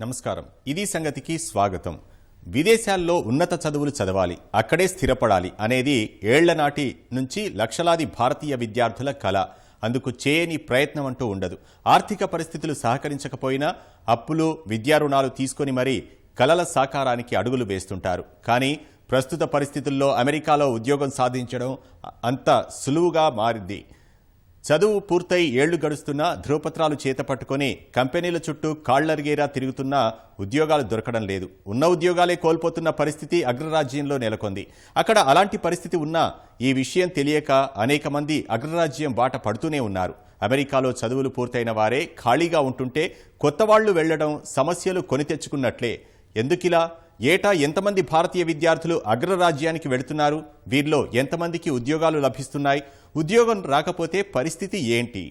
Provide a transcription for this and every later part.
నమస్కారం. ఇది సంగతికి స్వాగతం. విదేశాల్లో ఉన్నత చదువులు చదవాలి అక్కడే స్థిరపడాలి అనేది ఏళ్ళనాటి నుంచి లక్షలాది భారతీయ విద్యార్థుల కళ అందుకు చేయని ప్రయత్నం అంటూ ఉండదు. ఆర్థిక పరిస్థితులు సహకరించకపోయినా అప్పులు విద్యా రుణాలు తీసుకొని మరీ కలల సాకారానికి అడుగులు వేస్తుంటారు. కానీ ప్రస్తుత పరిస్థితుల్లో అమెరికాలో ఉద్యోగం సాధించడం అంత సులువుగా మారింది చదువు పూర్తయి ఏళ్ళు గడుస్తున్నా ధృవపత్రాలు చేత పట్టుకొని కంపెనీల చుట్టూ కాళ్ళరిగేరా తిరుగుతున్నా ఉద్యోగాలు దొరకడం లేదు. ఉన్న ఉద్యోగాలే కోల్పోతున్న పరిస్థితి అగ్రరాజ్యంలో నెలకొంది. అక్కడ అలాంటి పరిస్థితి ఉన్నా ఈ విషయం తెలియక అనేక మంది అగ్రరాజ్యం బాట పడుతూనే ఉన్నారు. అమెరికాలో చదువులు పూర్తయిన వారే ఖాళీగా ఉంటుంటే కొత్త వాళ్ళు వెళ్ళడం సమస్యలు కొని తెచ్చుకున్నట్లే ఎందుకిలా? ఏటా ఎంతమంది భారతీయ విద్యార్థులు అగ్రరాజ్యానికి వెళుతున్నారు? వీరిలో ఎంతమందికి ఉద్యోగాలు లభిస్తున్నాయి? ఉద్యోగం రాకపోతే పరిస్థితి ఏంటి?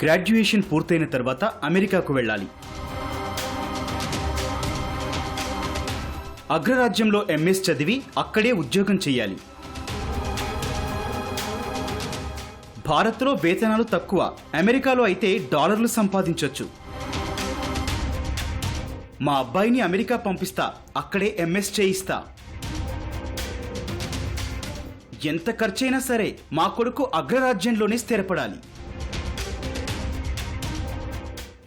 గ్రాడ్యుయేషన్ పూర్తయిన తర్వాత అమెరికాకు వెళ్ళాలి. అగ్రరాజ్యంలో ఎంఎస్ చదివి అక్కడే ఉద్యోగం చేయాలి భారత్లో వేతనాలు తక్కువ. అమెరికాలో అయితే డాలర్లు సంపాదించవచ్చు మా అబ్బాయిని అమెరికా పంపిస్తా. అక్కడే ఎంఎస్ చేయిస్తా. ఎంత ఖర్చైనా సరే మా కొడుకు అగ్రరాజ్యంలోనే స్థిరపడాలి.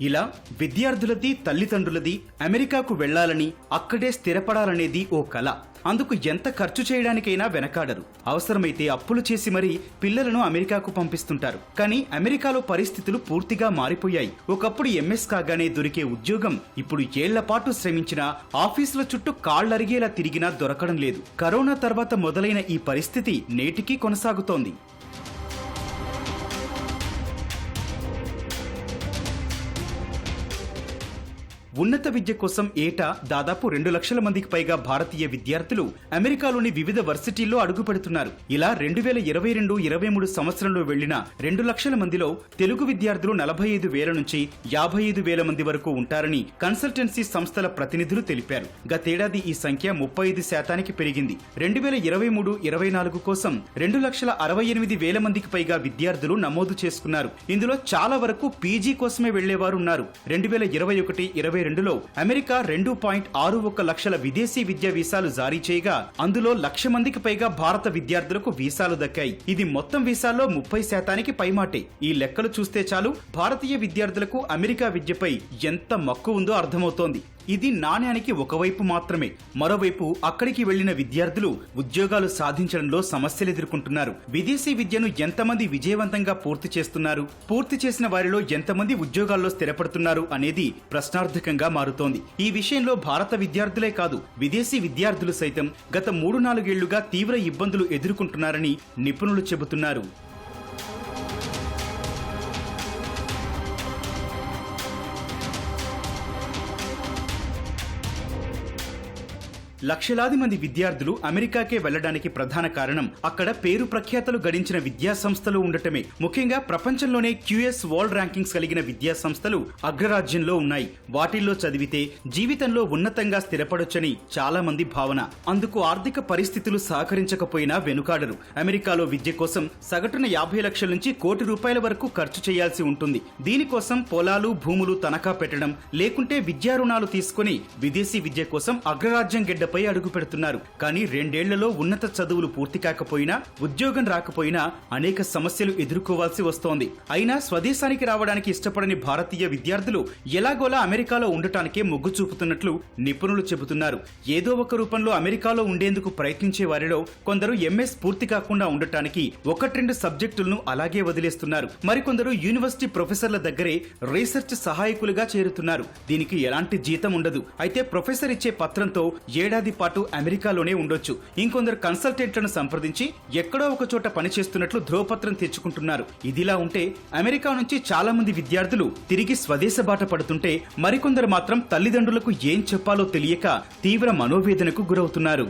ఇలా విద్యార్థులది తల్లిదండ్రులది అమెరికాకు వెళ్ళాలని అక్కడే స్థిరపడాలనేది ఓ కల. అందుకు ఎంత ఖర్చు చేయడానికైనా వెనకాడరు. అవసరమైతే అప్పులు చేసి మరీ పిల్లలను అమెరికాకు పంపిస్తుంటారు. కానీ అమెరికాలో పరిస్థితులు పూర్తిగా మారిపోయాయి. ఒకప్పుడు ఎంఎస్ కాగానే దొరికే ఉద్యోగం ఇప్పుడు ఏళ్ళపాటు శ్రమించినా ఆఫీసుల చుట్టూ కాళ్ళరిగేలా తిరిగినా దొరకడం లేదు. కరోనా తర్వాత మొదలైన ఈ పరిస్థితి నేటికీ కొనసాగుతోంది. ఉన్నత విద్య కోసం ఏటా దాదాపు రెండు లక్షల మందికి పైగా భారతీయ విద్యార్థులు అమెరికాలోని వివిధ వర్సిటీల్లో అడుగుపెడుతున్నారు. ఇలా రెండు వేల ఇరవై రెండు ఇరవై మూడు సంవత్సరంలో వెళ్ళిన రెండు లక్షల మందిలో తెలుగు విద్యార్థులు నలభై ఐదు వేల నుంచి యాభై ఐదు వేల మంది వరకు ఉంటారని కన్సల్టెన్సీ సంస్థల ప్రతినిధులు తెలిపారు. గతేడాది ఈ సంఖ్య ముప్పై ఐదు శాతానికి పెరిగింది. రెండు వేల ఇరవై మూడు ఇరవై నాలుగు కోసం రెండు లక్షల అరవై ఎనిమిది వేల మందికి పైగా విద్యార్థులు నమోదు చేసుకున్నారు. ఇందులో చాలా వరకు పీజీ కోసమే వెళ్ళేవారు ఉన్నారు రెండు వేల ఇరవై ఒకటి ఇరవై రెండులో అమెరికా రెండు పాయింట్ ఆరు ఒక్క లక్షల విదేశీ విద్యా వీసాలు జారీ చేయగా అందులో లక్ష మందికి పైగా భారత విద్యార్థులకు వీసాలు దక్కాయి. ఇది మొత్తం వీసాల్లో ముప్పై శాతానికి పైమాటే. ఈ లెక్కలు చూస్తే చాలు భారతీయ విద్యార్థులకు అమెరికా విద్యపై ఎంత మక్కువ ఉందో అర్థమవుతోంది. ఇది నాణ్యానికి ఒకవైపు మాత్రమే మరోవైపు అక్కడికి వెళ్ళిన విద్యార్థులు ఉద్యోగాలు సాధించడంలో సమస్యలు ఎదుర్కొంటున్నారు. విదేశీ విద్యను ఎంతమంది విజయవంతంగా పూర్తి చేస్తున్నారు? పూర్తి చేసిన వారిలో ఎంతమంది ఉద్యోగాల్లో స్థిరపడుతున్నారు అనేది ప్రశ్నార్థకంగా మారుతోంది. ఈ విషయంలో భారత విద్యార్థులే కాదు విదేశీ విద్యార్థులు సైతం గత మూడు నాలుగేళ్ళుగా తీవ్ర ఇబ్బందులు ఎదుర్కొంటున్నారని నిపుణులు చెబుతున్నారు. లక్షలాది మంది విద్యార్థులు అమెరికాకే వెళ్ళడానికి ప్రధాన కారణం అక్కడ పేరు ప్రఖ్యాతలు గడించిన విద్యా సంస్థలు ఉండటమే. ముఖ్యంగా ప్రపంచంలోనే క్యూఎస్ వరల్డ్ ర్యాంకింగ్స్ కలిగిన విద్యా సంస్థలు అగ్రరాజ్యంలో ఉన్నాయి. వాటిల్లో చదివితే జీవితంలో ఉన్నతంగా స్థిరపడొచ్చని చాలా మంది భావన. అందుకు ఆర్థిక పరిస్థితులు సహకరించకపోయినా వెనుకాడరు. అమెరికాలో విద్య కోసం సగటున యాభై లక్షల నుంచి కోటి రూపాయల వరకు ఖర్చు చేయాల్సి ఉంటుంది. దీనికోసం పొలాలు భూములు తనఖా పెట్టడం లేకుంటే విద్యా రుణాలు తీసుకుని విదేశీ విద్య కోసం అగ్రరాజ్యం గెడ్డ పై అడుగు పెడుతున్నారు. కానీ రెండేళ్ళలో ఉన్నత చదువులు పూర్తి కాకపోయినా ఉద్యోగం రాకపోయినా అనేక సమస్యలు ఎదుర్కోవాల్సి వస్తోంది. అయినా స్వదేశానికి రావడానికి ఇష్టపడని భారతీయ విద్యార్థులు ఎలాగోలా అమెరికాలో ఉండటానికే మొగ్గు చూపుతున్నట్లు నిపుణులు చెబుతున్నారు. ఏదో ఒక రూపంలో అమెరికాలో ఉండేందుకు ప్రయత్నించే వారిలో కొందరు ఎంఎస్ పూర్తి కాకుండా ఉండటానికి ఒకట్రెండు సబ్జెక్టులను అలాగే వదిలేస్తున్నారు. మరికొందరు యూనివర్సిటీ ప్రొఫెసర్ల దగ్గరే రీసెర్చ్ సహాయకులుగా చేరుతున్నారు. దీనికి ఎలాంటి జీతం ఉండదు. అయితే ప్రొఫెసర్ ఇచ్చే పత్రంతో ఏడాది ఏడాది పాటు అమెరికాలోనే ఉండొచ్చు. ఇంకొందరు కన్సల్టెంట్లను సంప్రదించి ఎక్కడో ఒక చోట పనిచేస్తున్నట్లు ధ్రువపత్రం తెచ్చుకుంటున్నారు. ఇదిలా ఉంటే అమెరికా నుంచి చాలా మంది విద్యార్థులు తిరిగి స్వదేశ బాట పడుతుంటే మరికొందరు మాత్రం తల్లిదండ్రులకు ఏం చెప్పాలో తెలియక తీవ్ర మనోవేదనకు గురవుతున్నారు.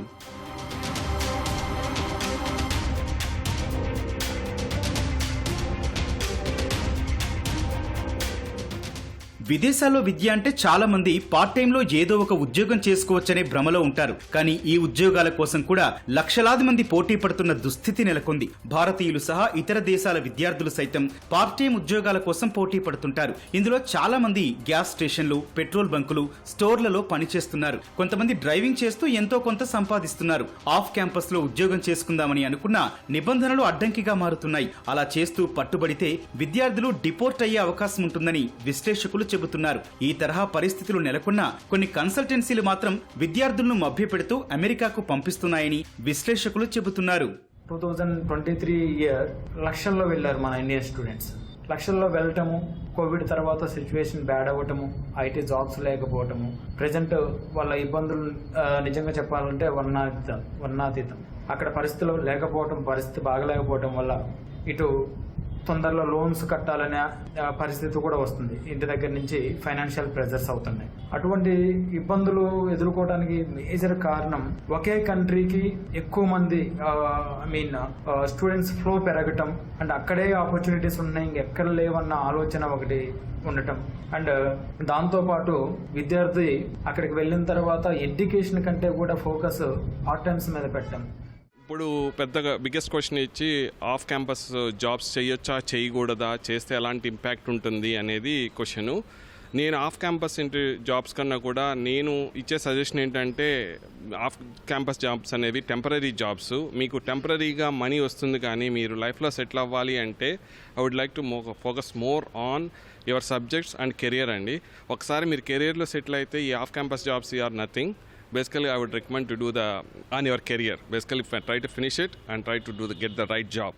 విదేశాల్లో విద్య అంటే చాలా మంది పార్ట్ టైంలో ఏదో ఒక ఉద్యోగం చేసుకోవచ్చనే భ్రమలో ఉంటారు. కానీ ఈ ఉద్యోగాల కోసం కూడా లక్షలాది మంది పోటీ పడుతున్న దుస్థితి నెలకొంది. భారతీయులు సహా ఇతర దేశాల విద్యార్థులు సైతం పార్ట్ టైం ఉద్యోగాల కోసం పోటీ పడుతుంటారు. ఇందులో చాలా మంది గ్యాస్ స్టేషన్లు పెట్రోల్ బంకులు స్టోర్లలో పనిచేస్తున్నారు. కొంతమంది డ్రైవింగ్ చేస్తూ ఎంతో కొంత సంపాదిస్తున్నారు. ఆఫ్ క్యాంపస్లో ఉద్యోగం చేసుకుందామని అనుకున్న నిబంధనలు అడ్డంకిగా మారుతున్నాయి. అలా చేస్తూ పట్టుబడితే విద్యార్థులు డిపోర్ట్ అయ్యే అవకాశం ఉంటుందని విశ్లేషకులు చెబుతున్నారు. ఈ తరహా పరిస్థితులు నెలకొన్న కొన్ని కన్సల్టెన్సీలు మాత్రం విద్యార్థులను మభ్యపెడుతూ అమెరికాకు పంపిస్తున్నాయని విశ్లేషకులు చెబుతున్నారు. Two thousand twenty three year లక్షల్లో వెళ్ళారు మన ఇండియన్ స్టూడెంట్స్. లక్షల్లో వెళ్ళటము కోవిడ్ తర్వాత సిచ్యువేషన్ బ్యాడ్ అవ్వటము ఐటీ జాబ్స్ లేకపోవటము ప్రజెంట్ వాళ్ళ ఇబ్బందులు నిజంగా చెప్పాలంటే వర్ణాతీతం వర్ణాతీతం. అక్కడ పరిస్థితులు లేకపోవటం పరిస్థితి బాగలేకపోవటం వల్ల ఇటు తొందరలో లోన్స్ కట్టాలనే పరిస్థితి కూడా వస్తుంది. ఇంటి దగ్గర నుంచి ఫైనాన్షియల్ ప్రెజర్స్ అవుతున్నాయి. అటువంటి ఇబ్బందులు ఎదుర్కోవడానికి మేజర్ కారణం ఒకే కంట్రీకి ఎక్కువ మంది ఐ మీన్ స్టూడెంట్స్ ఫ్లో పెరగటం అండ్ అక్కడే ఆపర్చునిటీస్ ఉన్నాయి ఇంకెక్కడ లేవన్న ఆలోచన ఒకటి ఉండటం. అండ్ దాంతోపాటు విద్యార్థి అక్కడికి వెళ్ళిన తర్వాత ఎడ్యుకేషన్ కంటే కూడా ఫోకస్ పార్ట్ టైమ్స్ మీద పెట్టడం. ఇప్పుడు పెద్దగా బిగ్గెస్ట్ క్వశ్చన్ ఇచ్చి ఆఫ్ క్యాంపస్ జాబ్స్ చేయొచ్చా చేయకూడదా చేస్తే ఎలాంటి ఇంపాక్ట్ ఉంటుంది అనేది క్వశ్చను నేను ఆఫ్ క్యాంపస్ ఇంటి జాబ్స్ కన్నా కూడా నేను ఇచ్చే సజెషన్ ఏంటంటే ఆఫ్ క్యాంపస్ జాబ్స్ అనేవి టెంపరీ జాబ్స్ మీకు టెంపరీగా మనీ వస్తుంది కానీ మీరు లైఫ్లో సెటిల్ అవ్వాలి అంటే I would like to focus more on your subjects and career అండి. ఒకసారి మీరు కెరియర్లో సెటిల్ అయితే ఈ off campus jobs are nothing basically i would recommend to do the on your career. Basically try to finish it and try to do the get the right job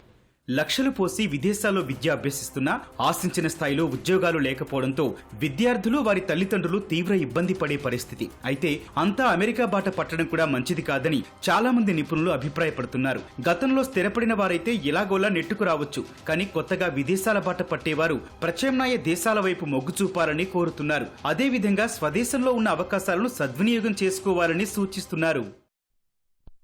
లక్షలు పోసి విదేశాల్లో విద్య అభ్యసిస్తున్నా ఆశించిన స్థాయిలో ఉద్యోగాలు లేకపోవడంతో విద్యార్థులు వారి తల్లిదండ్రులు తీవ్ర ఇబ్బంది పడే పరిస్థితి. అయితే అంతా అమెరికా బాట పట్టడం కూడా మంచిది కాదని చాలా మంది నిపుణులు అభిప్రాయపడుతున్నారు. గతంలో స్థిరపడిన వారైతే ఇలాగోలా నెట్టుకు రావచ్చు. కానీ కొత్తగా విదేశాల బాట పట్టేవారు ప్రత్యామ్నాయ దేశాల వైపు మొగ్గు చూపాలని కోరుతున్నారు. అదేవిధంగా స్వదేశంలో ఉన్న అవకాశాలను సద్వినియోగం చేసుకోవాలని సూచిస్తున్నారు.